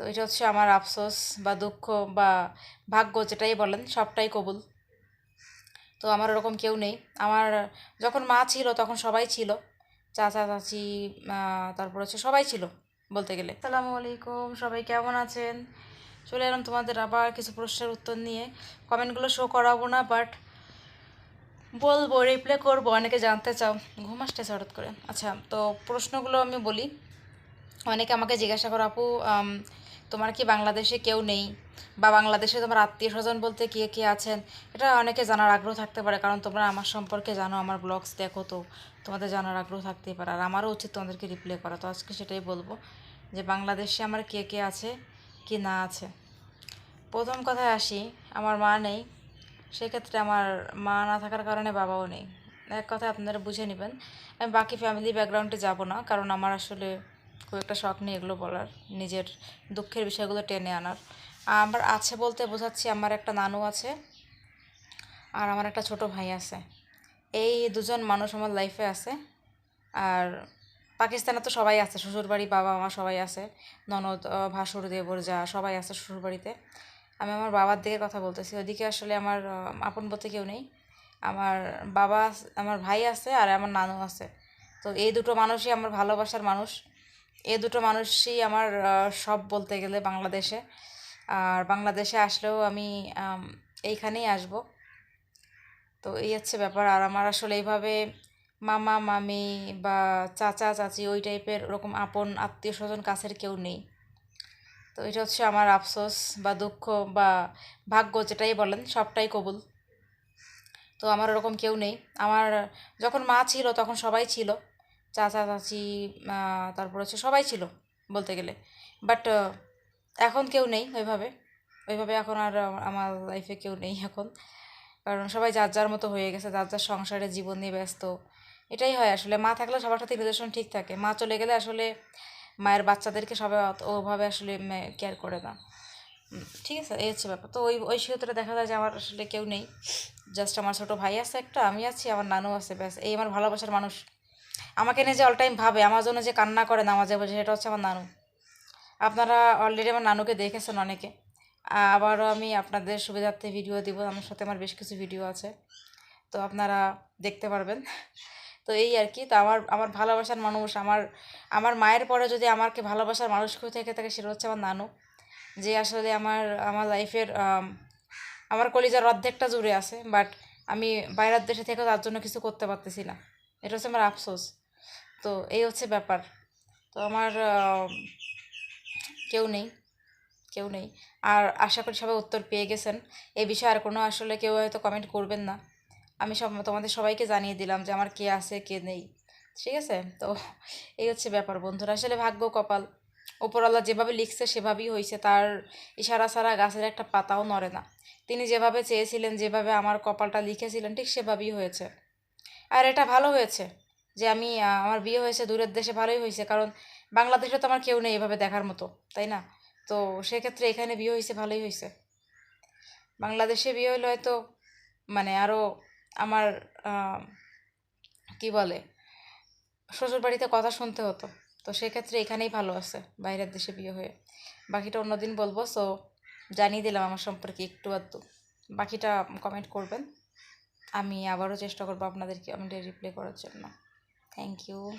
তো এটা হচ্ছে আমার আফসোস বা দুঃখ বা ভাগ্য, যেটাই বলেন, সবটাই কবুল। তো আমার ওরকম কেউ নেই। আমার যখন মা ছিল, তখন সবাই ছিল। চাচা, চাচি তারপর হচ্ছে সবাই ছিল বলতে গেলে। আসসালামু আলাইকুম, সবাই কেমন আছেন? চলে এলাম তোমাদের আবার কিছু প্রশ্নের উত্তর নিয়ে। কমেন্টগুলো শো করাবো না বাট বলব রিপ্লে করব, অনেকে জানতে চাও। ঘুম আসতেছে হঠাৎ করে। আচ্ছা তো প্রশ্নগুলো আমি বলি। অনেকে আমাকে জিজ্ঞাসা করো, আপু তোমার কি বাংলাদেশে কেউ নেই? বা বাংলাদেশে তোমার আত্মীয় স্বজন বলতে কে কে আছেন? এটা অনেকে জানার আগ্রহ থাকতে পারে, কারণ তোমরা আমার সম্পর্কে জানো, আমার ব্লগস দেখো তো, তোমাদের জানার আগ্রহ থাকতেই পারে। আর আমারও উচিত তোমাদেরকে রিপ্লাই করা, তো আজকে সেটাই বলব যে বাংলাদেশে আমার কে কে আছে, কি না আছে। প্রথম কথায় আসি, আমার মা নেই, সেক্ষেত্রে আমার মা না থাকার কারণে বাবাও নেই। এক কথায় আপনারা বুঝে নেবেন, আমি বাকি ফ্যামিলি ব্যাকগ্রাউন্ডে যাব না, কারণ আমার আসলে খুব একটা শখ নেই এগুলো বলার, নিজের দুঃখের বিষয়গুলো টেনে আনার। আমার আছে বলতে বোঝাচ্ছি, আমার একটা নানু আছে আর আমার একটা ছোট ভাই আছে। এই দুজন মানুষ আমার লাইফে আছে আর পাকিস্তানে তো সবাই আছে, শ্বশুরবাড়ি বাবা মা সবাই আছে, ননদ ভাসুর, দেবর যা সবাই আছে শ্বশুরবাড়িতে। আমি আমার বাবার দিকে কথা বলতেছি ওদিকে আসলে আমার আপন বলতে কেউ নেই। আমার বাবা, আমার ভাই আছে আর আমার নানু আছে। তো এই দুটো মানুষই আমার ভালোবাসার মানুষ। এই দুটো মানুষই আমার সব বলতে গেলে বাংলাদেশে। আর বাংলাদেশে আসলেও আমি, এইখানেই আসব। তো এই হচ্ছে ব্যাপার। আর আমার আসলে এইভাবে মামা, মামি বা চাচা, চাচি ওই টাইপের ওরকম আপন আত্মীয় স্বজন কাছের কেউ নেই। তো এটা হচ্ছে আমার আফসোস বা দুঃখ বা ভাগ্য যেটাই বলেন, সবটাই কবুল। তো আমার ওরকম কেউ নেই। আমার যখন মা ছিল তখন সবাই ছিল। চাচা চাচি তারপর হচ্ছে সবাই ছিল বলতে গেলে। বাট এখন কেউ নেই ওইভাবে। ওইভাবে এখন আর আমার লাইফে কেউ নেই এখন। কারণ সবাই যার যার মতো হয়ে গেছে, যার যার সংসারে জীবন নিয়ে ব্যস্ত। এটাই হয় আসলে। মা থাকলে সবার সাথে রিলেশন ঠিক থাকে। মা চলে গেলে আসলে মায়ের বাচ্চাদেরকে সবাই ওভাবে আসলে কেয়ার করে না। ঠিক আছে, এই হচ্ছে ব্যাপার। তো ওই ওই সূত্রে দেখা যায় যে আমার আসলে কেউ নেই। জাস্ট আমার ছোটো ভাই আছে একটা, আমি আছি, আমার নানু আছে, ব্যাস। এই আমার ভালোবাসার মানুষ। আমাকে নিয়ে যে অল টাইম ভাবে, আমার জন্য যে কান্না করে না নামাজে বসে সেটা হচ্ছে আমার নানু। আপনারা অলরেডি আমার নানুকে দেখেছেন অনেকে। আবারও আমি আপনাদের সুবিধার্থে ভিডিও দিব, আমার সাথে আমার বেশ কিছু ভিডিও আছে। তো আপনারা দেখতে পারবেন। তো এই আর কি, তো আমার আমার ভালোবাসার মানুষ, আমার আমার মায়ের পরে যদি আমাকে ভালোবাসার মানুষ কেউ থেকে থাকে, সেটা হচ্ছে আমার নানু। যে আসলে আমার আমার লাইফের আমার কলিজার অর্ধেকটা জুড়ে আছে বাট আমি বাইরের দেশে থেকেও তার জন্য কিছু করতে পারতেছি না। এটা হচ্ছে আমার আফসোস। তো এই হচ্ছে ব্যাপার। তো আমার কেউ নেই কেউ নেই। আর আশা করি সবাই উত্তর পেয়ে গেছেন। এই বিষয়ে আর কোনো আসলে কেউ হয়তো কমেন্ট করবেন না। আমি সব, তোমাদের সবাইকে জানিয়ে দিলাম যে আমার কে আছে, কে নেই। ঠিক আছে? তো এই হচ্ছে ব্যাপার বন্ধুরা। আসলে ভাগ্য কপাল। ওপরওয়ালা যেভাবে লিখছে সেভাবেই হয়েছে তার ইশারা ছাড়া গাছের একটা পাতাও নড়ে না। তিনি যেভাবে চেয়েছিলেন, যেভাবে আমার কপালটা লিখেছিলেন, ঠিক সেভাবেই হয়েছে। আর এটা ভালো হয়েছে। যে আমি আমার বিয়ে হয়েছে, দূরের দেশে ভালোই হয়েছে, কারণ বাংলাদেশে তো আমার কেউ নেই এভাবে দেখার মতো, তাই না? তো সেক্ষেত্রে এখানে বিয়ে হয়েছে, ভালোই হয়েছে। বাংলাদেশে বিয়ে হলে হয়তো মানে আরও আমার কি বলে, শ্বশুরবাড়িতে কথা শুনতে হতো, তো সেক্ষেত্রে এখানেই ভালো আছে, বাইরের দেশে বিয়ে হয়ে। বাকিটা অন্যদিন বলব সো জানিয়ে দিলাম আমার সম্পর্কে একটু আধটু। বাকিটা কমেন্ট করবেন, আমি আবারও চেষ্টা করব আপনাদেরকে কমেন্টে রিপ্লাই করার জন্য। Thank you.